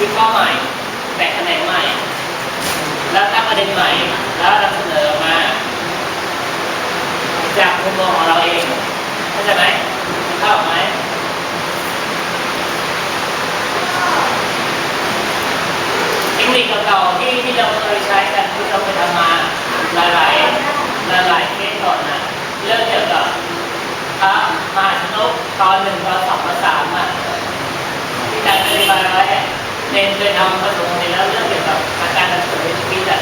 วิเคราะห์ใหม่แต่งแขนงใหม่ แล้วตั้งประเด็นใหม่ แล้วนำเสนอมา จากมุมมองของเราเองเข้าใจไหมเข้าไหมเทคนิคเก่าๆที่ที่เราเคยใช้กันที่เราเคทำมาหลายๆหลายๆเคสก่อนนะเรื่องเกี่ยวกับพระมาชนกตอนหนึ่งตอนสองตอนสามอะที่การปฏิบัติไว้ เน้นโดยนำประสมในแล้วเรื่องเกี่ยวกับอาการต่างๆในชีวิตอะ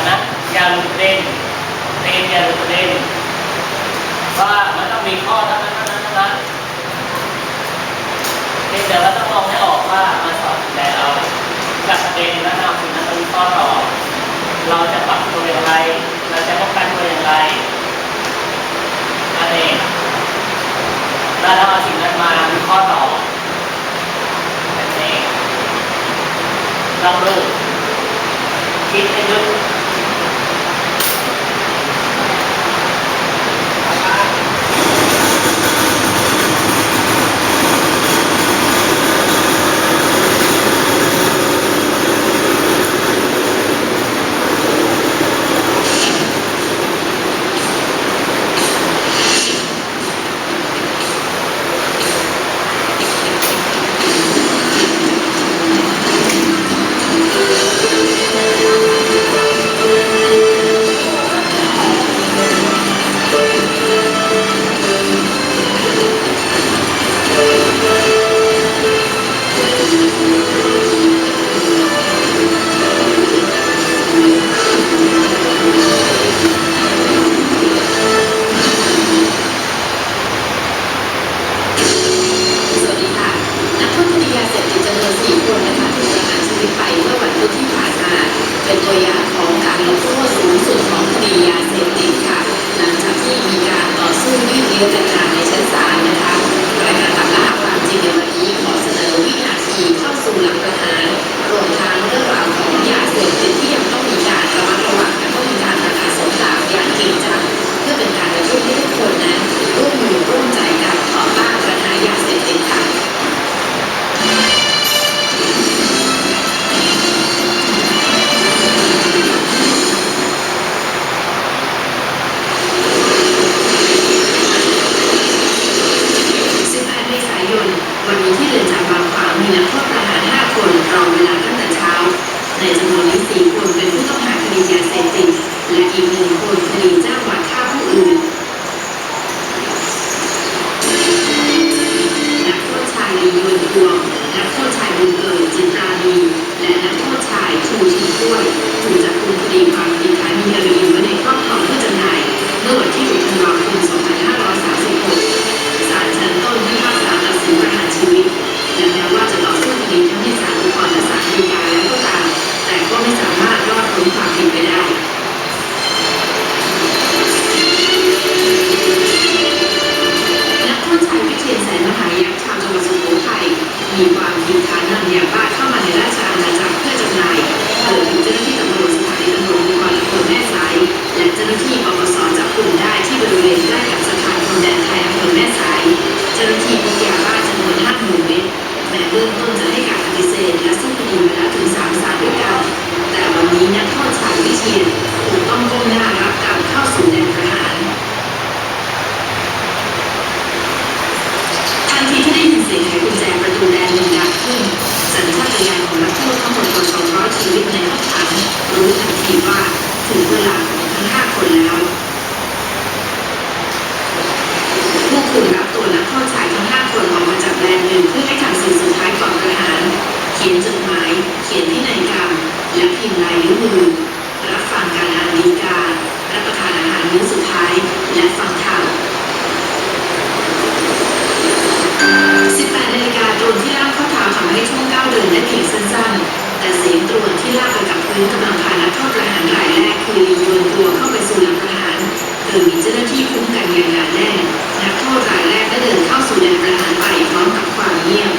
นนั้นยาลูเดนเน้นยาลูเดนว่ามันต้องมีข้อทั้งนั้นทั้งนั้นทั้งนั้นเพียงแต่ว่าต้องมองให้ออกว่ามาสอนแล้วกับประเด็นและนำคุณนั้นเป็นข้อต่อ เราจะปรับตัวอย่างไร เราจะป้องกันตัวอย่างไรอะไร ต้องรู้คิดให้ลึก คุ้มกันอย่างหนาแน่นักโทษรายแรกได้เดินเข้าสู่แดนประหารไปพร้อมกับความเงียบ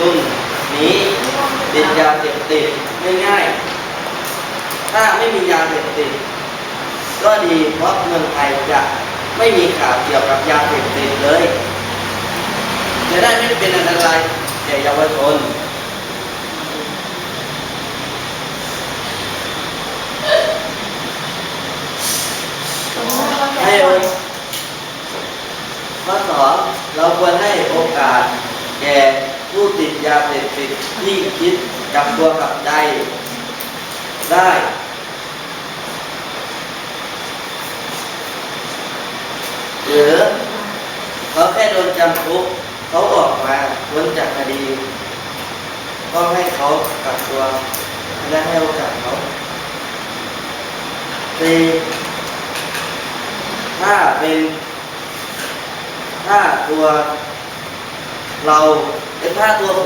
รุ่นนี้ติดยาเสพติดง่ายๆ ถ้าไม่มียาเสพติดก็ดีเพราะเมืองไทยจะไม่มีข่าวเกี่ยวกับยาเสพติดเลยจะได้ไม่เป็นอันตรายแก่เยาวชนให้โอกข้อสองเราควรให้โอกาสแก่ ผู้ติดยาเสพติดที่คิดกับตัวกับใจได้ หรือเขาแค่โดนจำคุกเขาออกมาพ้นจากคดี ก็ให้เขากับตัวและให้โอกาสเขาสีถ้าเป็นถ้าตัว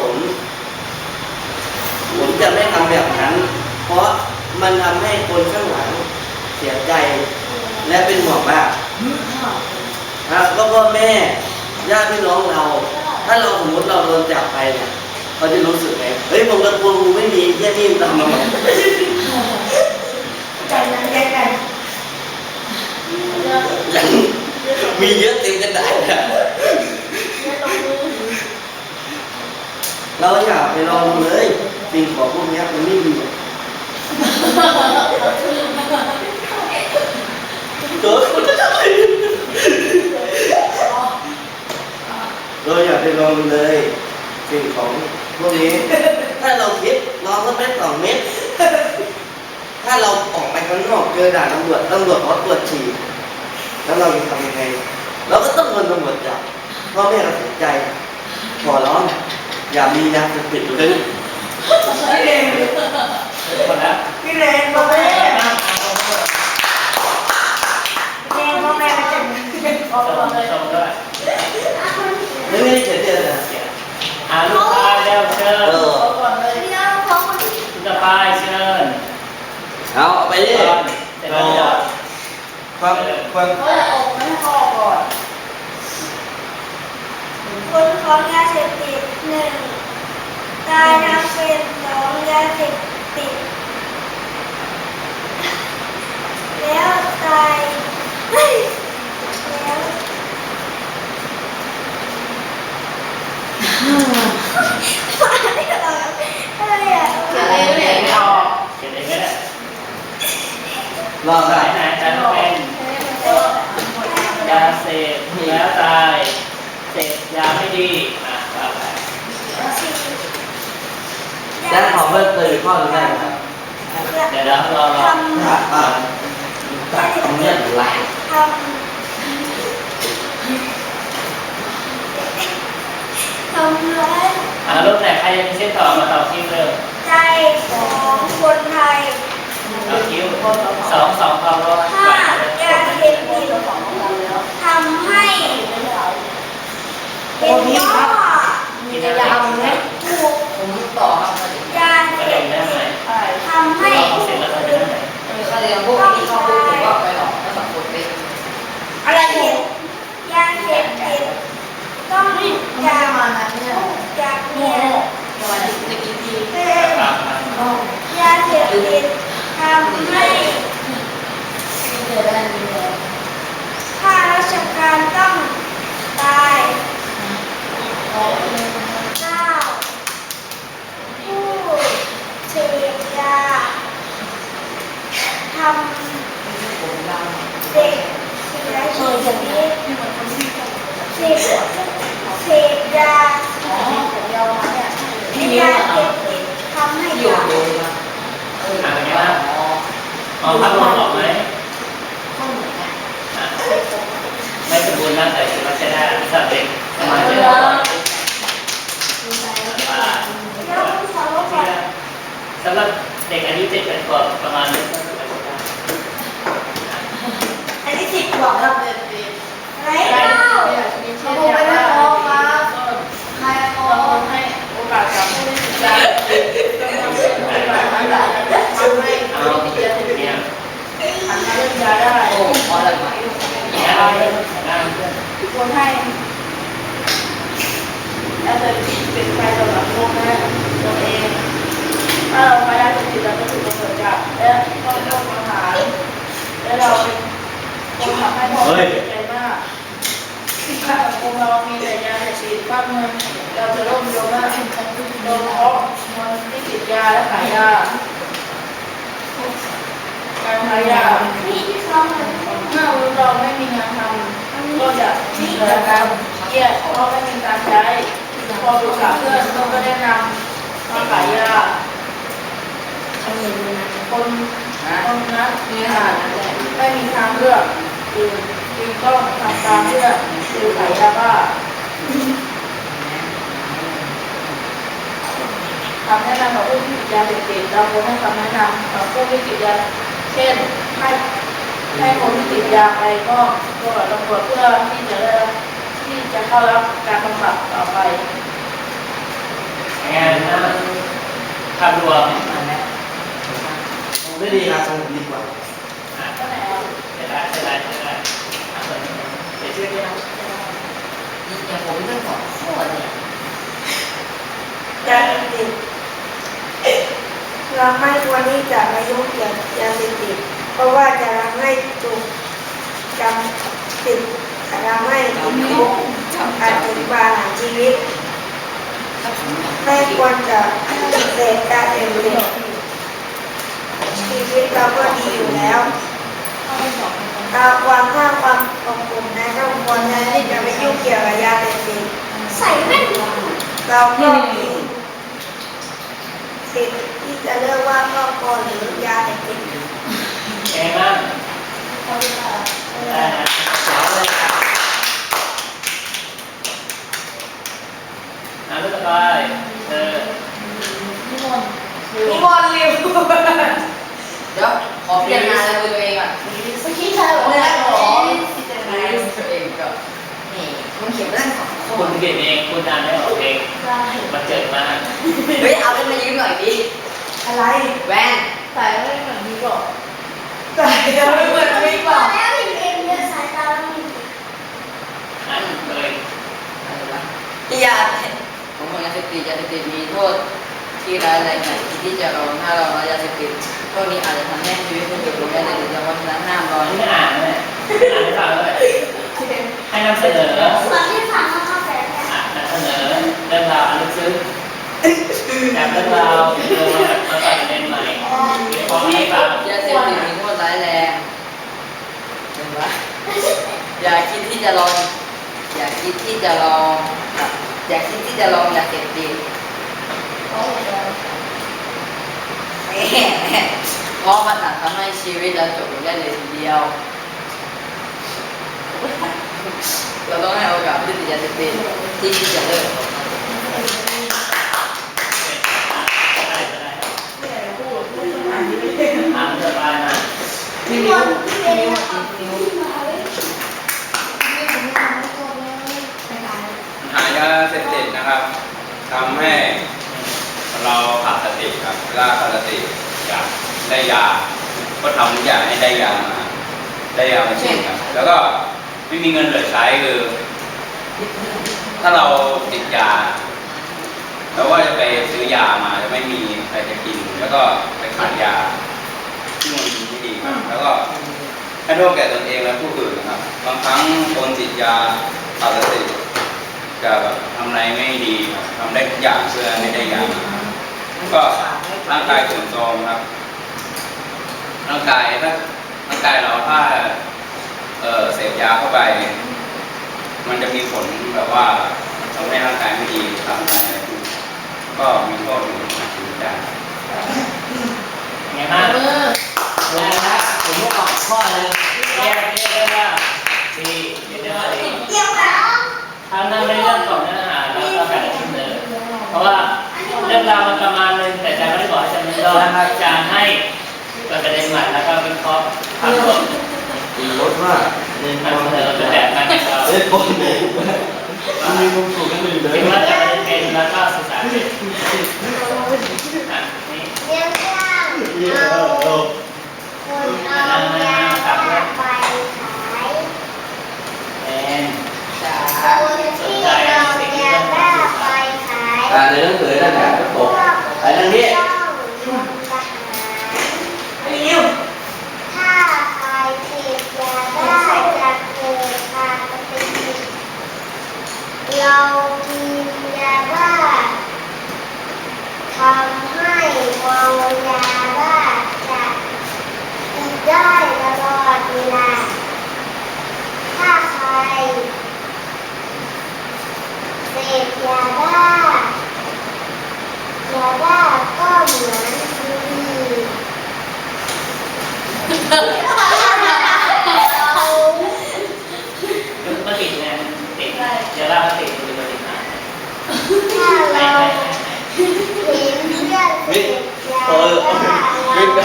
ผมผมจะไม่ทำแบบนั้น เพราะมันทำให้คนข้างหลังเสียใจและเป็นห่วงมากครับก็พ่อแม่ญาติพี่น้องเรา ถ้าเราสมมติเราโดนจับไปเนี่ยเขาจะรู้สึกไงเฮ้ยผมกับกูไม่มีแค่นี้มันทำมาหมดใจนั้นแยกกันยังมีเยอะเต็มกระดาษอะ เราอยากไปลองเลยสิ่งของพวกนี้มันไม่มีตัวเราอยากไปลองเลยสิ่งของพวกนี้ ถ้าเราคิดลองสักเม็ดสองเม็ดถ้าเราออกไปข้างนอกเจอด่านตำรวจตำรวจเขาตรวจฉี่แล้วเราจะทำยังไง เราก็ต้องโดนตำรวจจับพ่อแม่เราเสียใจขอร้อง อย่ามียาเสพติดเลยพี่เลนคนละพี่เลนพ่อแม่นั่งเอาเถอะเลนพ่อแม่ไม่เป็นพ่อชมเลยชมด้วยไม่ได้เขียนเดือนนะอ่าลูกชายแล้วเชิญเออพ่อก่อนเลยลูกชายเชิญเอาเอาไปดิตอนเสร็จแล้วเดี๋ยวความความ เขาจะออกไม่ให้พ่อก่อน คนของยาเสพติดหนึ่งกายทางเป็นสองยาเสพติด แล้วตายแล้วอะไรอะอะไรอะเขียนเองไม่ออกเขียนเองไม่ได้รอไหนได้ ไหนแต่ต้องเป็นยาเสพแล้วตายเสพยาไม่ดีอะว่าไป สี่ แล้ว ขอเพิ่มเติมอีกข้อหนึงได้ไหมครับเดี๋ยวเรารอรอทอะอะตัดตรงเนี้ยไหลำทำทำร้ายอ่ารูปไหนใครยังไม่ใช่ตอบมาตอบคิวเร็วใจของคนไทยตอบคิวสองสองความร้อนถ้ายาเสพติดทำให้เป็นว่ากินอะไรถูกผมต่อครับ ยาเสประเด็พนได้ติไหมดใช่ทำให้เราเสร็จแล้วก็จะได้ไหมเออเขาเรียนพวกนี้เขาพูดถึงว่าไปหลอกแล้วสังคมเป็นอะไรผิดยาเสพติดต้องไม่จาได้กมานั้นเนี่ยจากโง่เนี่ยประมาณนี้จะกินทีเป็นปากมายาเสพติดทำให้เจอได้ดีเลยข้าราชการต้องตายเก้าผู้เสพยา ทำเด็กเสียชีวิตเสพเสพยาำอ๋อผมยาวมาเนี่ยาเสพติดทำให้อยู่ตายเลยนะเอออ๋อเอาพัดลมออกไหมข้อเหมือนกันอะไม่สมบูรณ์นะแต่ถือว่าใช้ได้สำหรับเด็กสมาธิแล้สาวก่อสำหรับเด็กอายุเจ็ดเป็นขวบประมาณนี้ก็ถือว่าใช้ได้อันนี้สิบกว่า ครับเด็ดดี ไรเก้า เขาบอกไม่ได้พอครับใครพอให้โอกาสกับผู้ที่ติดยาต้องทำเป็นโอกาสให้ได้ทำให้ เอา ผู้ที่ติดยาเสพติด เนี่ย หันมาเล่นยาได้โอ้พอเลยไหม เนี่ยเอาเรื่องงานเพื่อน คนให้ยาเสพติดเป็นภัยต่อสังคมและตัวเอง ถ้า เราไม่ได้เสพติดเราจะถูกตำรวจจับและต้องโทษประหารและเราเป็นคนทำให้พ่อแม่เสียใจมากถ้าสังคมเรามีแต่ยาเสพติดบ้านเมืองเราจะร่มจมมากโดยเฉพาะคนที่ติดยาและขายยาการขายยานี่ซ้อมเมื่อเราไม่มีงานทำก็จะมีแต่การเครียดเพราะไม่มีการใช้พอปรึกษาเพื่อนก็ไม่แนะนำมาขายยา คนนั้นมีอาหารไม่มีทางเลือกจึงจึงต้องทำตามเพื่อนคือขายยาบ้าคำแนะนำของผู้ที่ติดยาเสพติดเราควรให้คำแนะนำของผู้ที่ติดยาเช่นให้ให้คนที่ติดยาไปก็ตัวจตำรวจเพื่อที่จะได้ที่จะเข้ารับการบำบัดต่อไปงานนะภารวมอะผม ไม่ดีครับทรงผมดีกว่าก็ไหนอะเสร็จแล้วเสร็จแล้วเสร็จแล้วอะเปิดเดี๋ยวชื่อที่นะอย่างผมเรื่องของข้อเนี่ยยาเสพติดเราไม่ควรที่จะมายุ่งเกี่ยวกับยาเสพติดเพราะว่าจะทำให้ถูกจำติดจะทำให้ติดคุกอาจถึงประหารชีวิต ไม่ควรจะเสพยาเสพติด ชีวิตเราก็ดีอยู่แล้วเราความห้าความอบอุ่นในครอบครัวแทนที่จะไปยุ่งเกี่ยวกับยาเสพติดใส่แว่นเราก็มีสิทธิ์ที่จะเลือกว่าครอบครัวหรือยาเสพติดเองนะได้นะสาวเลยครับอะรูปต่อไปเออนิมนต์นิมนต์ริว เดี๋ยวขอเปลี่ยนงานแล้วตัวเองอะเมื่อกี้ใครอกว่าหรอตัวเองก็นี่มันเขียนเรื่องสองคคุณนเขียนเองคุณอ่านไม่ออกเองได้มาเจิดมากเฮ้ยเอาเล่นมายืมหน่อยดิอะไรแว่นใส่ไม่เหมือนมีบอกใส่จะไม่เหมือนไม่บอกอ่านเลยอะไรวะยาผมบอกยาเสพติดยาเสพติดมีโทษที่ร้ายแรงไหนที่จะรองถ้าเราเละยาเสพติด โทษนี้อาจจะทำให้ชีวิตผู้อื่นลงได้ในรื่องวัฒนธรรมร้อนไม่อ่านเลยอ่านให้ฟังเลยให้นำเสนออะนำเสนอเรื่องราวอันลึกซึ้งจากเรื่องราวเรื่องราวมาใส่ประเด็นใหม่เดี๋ยวพอให้ฟังยาเสพติดมีโทษร้ายแรงเห็นปะอย่าคิดที่จะลอง อย่าคิดที่จะลอง อย่าคิดที่จะลองยาเสพติด เพราะมันอาจทำให้ชีวิตเราจบลงได้เลยทีเดียว เราต้องให้โอกาสผู้ติดยาเสพติดที่จะเลิกได้ก็ได้ไม่อยากจะพูดไม่ต้องอ่านที่ไม่ได้อ่านสบายนะนิ้วนิ้วนิ้วหายาเสพติดนะครับทำให้ เราขาดสติครับเวลาขาดสติอยากได้ยา ก็ทำทุกอย่างให้ได้ยามาได้ยามาฉีดครับ แล้วก็ไม่มีเงินเหลือใช้คือ ถ้าเราติดยาเราก็จะไปซื้อยามาจะไม่มีใครจะกิน แล้วก็ไปขายยาที่มันไม่ดีครับแล้วก็ให้โทษแก่ตนเองและผู้อื่นนะครับ บางครั้งคนติดยาขาดสติจะแบบทำอะไรไม่ดีครับทำได้ทุกอย่างเพื่อไม่ได้ยามา ก็ร่างกายเสื่อมโทรมครับ ร่างกายถ้าร่างกายเราถ้าเออเสพยาเข้าไป มันจะมีผลแบบว่าทำให้ร่างกายไม่ดีทำอะไรไม่ดีก็มีโทษถึงชีวิตได้ไงบ้างมือแรงนะผมก็ออกข้อเลยแยกเรียกว่าดีเรียกว่าดีเดี๋ยวนะถ้านั่งในเรื่องของเนื้อหาแล้วก็การดำเนินเพราะว่า เรื่องราวมันประมาณนึงแต่อาจารย์ไม่ได้บอกให้อาจารย์มันย่ออาจารย์ให้เปิดประเด็นใหม่แล้วก็วิเคราะห์ภาพรวมดีรถมากเล่นบนำอลเสนอเป็นแบบนั้นเราเล่นบอลเลยมีมุมสูงกันอยู่เลคิยดว่าจะเป็นแล้วก็ศึกษาเป็นอะนี่เดี๋ยวจะเอาคนเอายาบ้าไปขายแอนจ้าคนที่เอายาบ้าไป ขายอ่าในหนังสือนั่นแหละก็ตกไอ้นั่นนี่ต้องลงทารนิ้วถ้าใครเสพยาบ้าจะเกิดการปฏิบัติเรากินยาบ้าทำให้เมายาบ้าจะติดได้ตลอดเวลา ถ้าใครเสพยาบ้า ยาบ้าก็เหมือนบุรี่คือมันติดไงติดเดี๋ยวเราก็ติดมันติดนะถ้าไม่เราไม่เห็นเพื่อนเสพยาเออบ้าวิ่งได้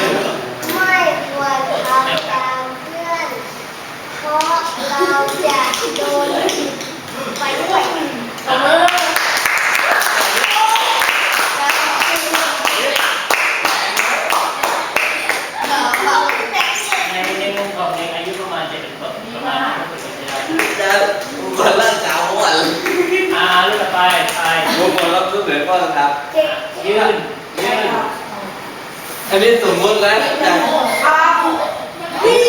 ไม่ควรทำตามเพื่อน เพราะเราจะโดนผิดไปผ จะอุบลร่างกาอหวานอ่าลุกไปไปบุบลรับลูกเหนือพ่อครับ ยืนยืนอันนี้สมมติแล้วแต่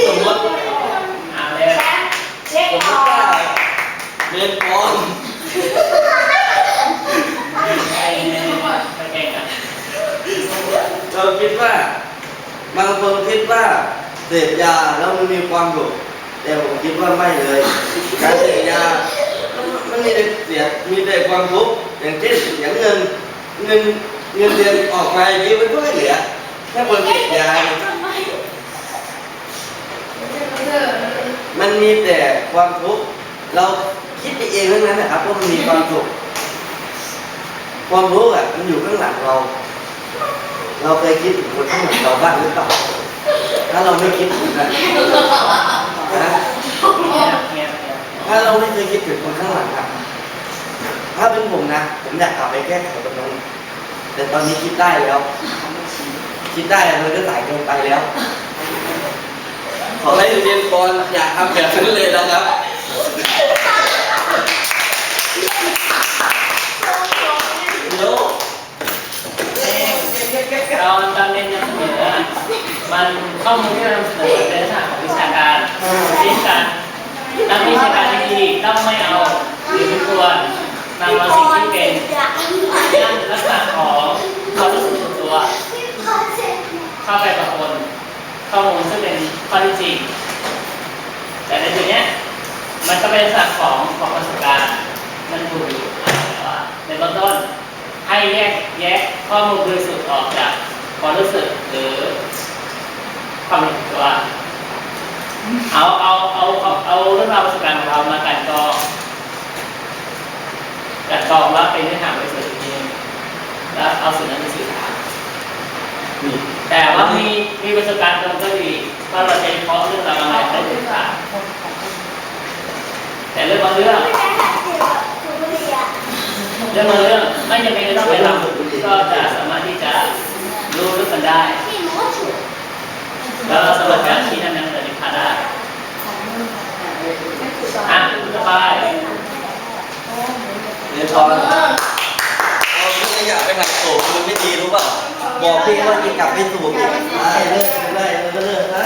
สมมติอ่าเลยสมมติว่าเล่นบอลเราคิดว่า บางคนคิดว่าเสพยาแล้วมันมีความสุข แต่ผมคิดว่าไม่เลย การเสพยา มันมีแต่เสียมีแต่ความทุกข์อย่างเช่นเสียเงิน เงินเงินเดือนออกมาอย่างนี้มันก็ไม่เหลือแค่คนเสพยาเนี่ยมันมีแต่ความทุกข์ เราคิดไปเองทั้งนั้นนะครับว่ามันมีความสุขความทุกข์อะมันอยู่ข้างหลังเรา เราเคยคิดถึงคนข้างหลังเราบ้างหรือเปล่า ถ้าเราไม่คิดถึงนะ นะถ้าเราไม่เคยคิดถึงคนข้างหลังอะถ้าเป็นผมนะ ผมอยากกลับไปแก้ไขตรงนั้นแต่ตอนนี้คิดได้แล้ว คิดได้มันก็สายเกินไปแล้ว ขอให้เรียนก่อนอยากทำแบบนั้นเลยนะครับเดี๋ยวเราตอนเรียนนเสนอ มันข้อมูลที่เรานำเสนอเป็นลักษณะของวิชาการวิชาการนักวิชาการที่ดีต้องไม่เอาหรือไม่ควรนำเอาสิ่งที่เป็นนั่นลักษณะของความรู้สึกส่วนตัว เข้าไปปะปนข้อมูลซึ่งเป็นข้อที่จริง แต่ในจุดนี้มันก็เป็นลักษณะของของประสบการณ์มันถูกอยู่แต่ว่าในเบื้องต้นให้แยกแยกข้อมูลบริสุทธิ์ออกจากความรู้สึกหรือ ความเห็นตัวเอาเอาเอาเอาเอาเรื่องราวประสบการณ์ของเรามากันกรองกันกองว่าเป็นเนื้อหาบริสุทธิ์จริงๆแล้วเอาสิ่งนั้นไปสื่อสารแต่ว่ามีมีประสบการณ์ตรงก็ดีเพราเราจะเคราะเรื่องราวอะไรได้ศึกษาแต่เรื่องบางเรื่องเรื่องบางเรื่องไม่จำเป็นจะต้องไปทำก็จะสามารถที่จะรู้ลึกกันได้ แล้วเราสรุปการที่นั้นนั้นจะดิพาได้อะสบายเรียนตอนเราไม่อยากไปหักโศกมันไม่ดีรู้ป่ะบอกพี่ว่าจะกลับไปสู่อีกได้เลิกไม่ได้เลิกก็เลิกนะ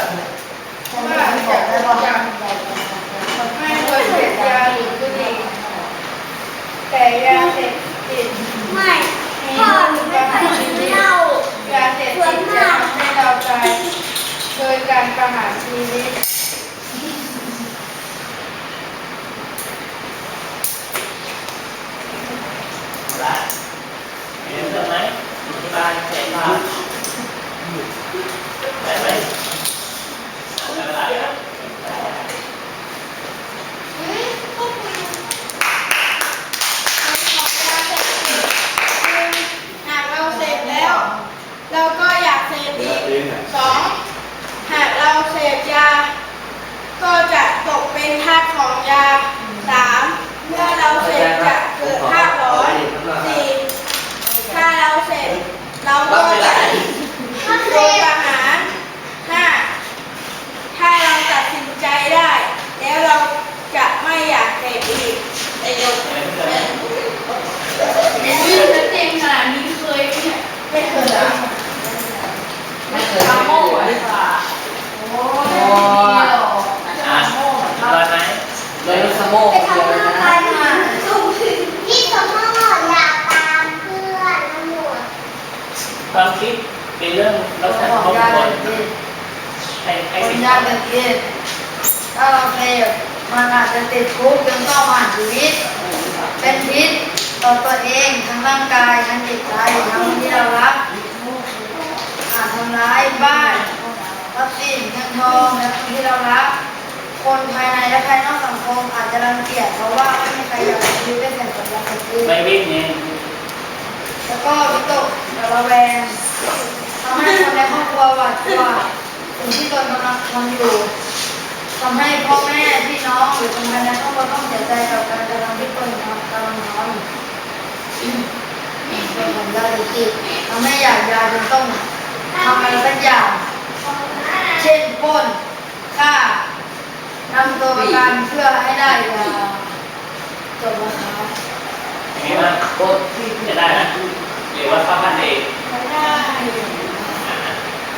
ระแวงทำให้คนในครอบครัวหวาดกลัวสิ่งที่ตนกำลังทำอยู่ทำให้พ่อแม่พี่น้องหรือคนภายในครอบครัวต้องเสียใจกับการกระทำที่ตนกำลังทำเป็นผลยาเสพติดทำให้อยากยาจนต้องทำอะไรสักอย่าง เช่นปล้นฆ่านำตัวประกันเพื่อให้ได้ยาจบแล้วครับอย่างนี้นะ หรือว่าเข้าพันเอง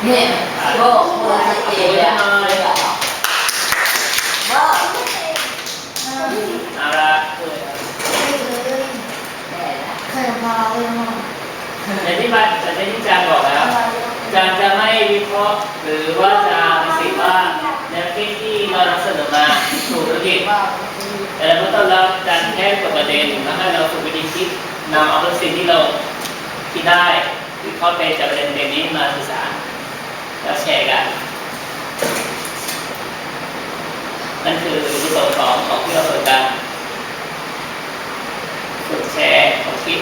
เนี่ยโบโบสเตย์เลยอะเลยอะโบเอาละเคยมาเลยมั้งในที่บ้านในที่จารย์บอกแล้วจารย์จะไม่วิเคราะห์หรือว่าจะตัดสิว่าแนวคิดที่เรานำเสนอมาถูกหรือผิดแต่เมื่อต้นแล้วอาจารย์แค่เปิดประเด็นแล้วให้เราฝึกวิธีคิดนำเอาสิ่งที่เรา คิดได้วิเคราไปจากประเด็นเด็นนี้มาสื่อสารแล้วแชร์กันนั่นคือที่สองของของที่เราเปิดกันฝึกแชร์ของคิด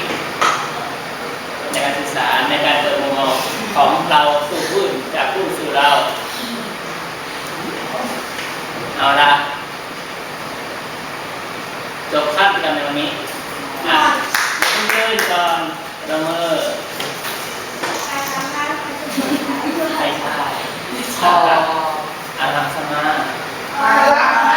ในการสื่อสารในการเปิดมุมมองของเราสู่ผู้อื่นจากผู้สู่เรา เอาละจบคาบกิจกรรมในวันนี้อะเพื่อนๆก่อน ละเมอใช่ใช่ใช่อารังสมาอา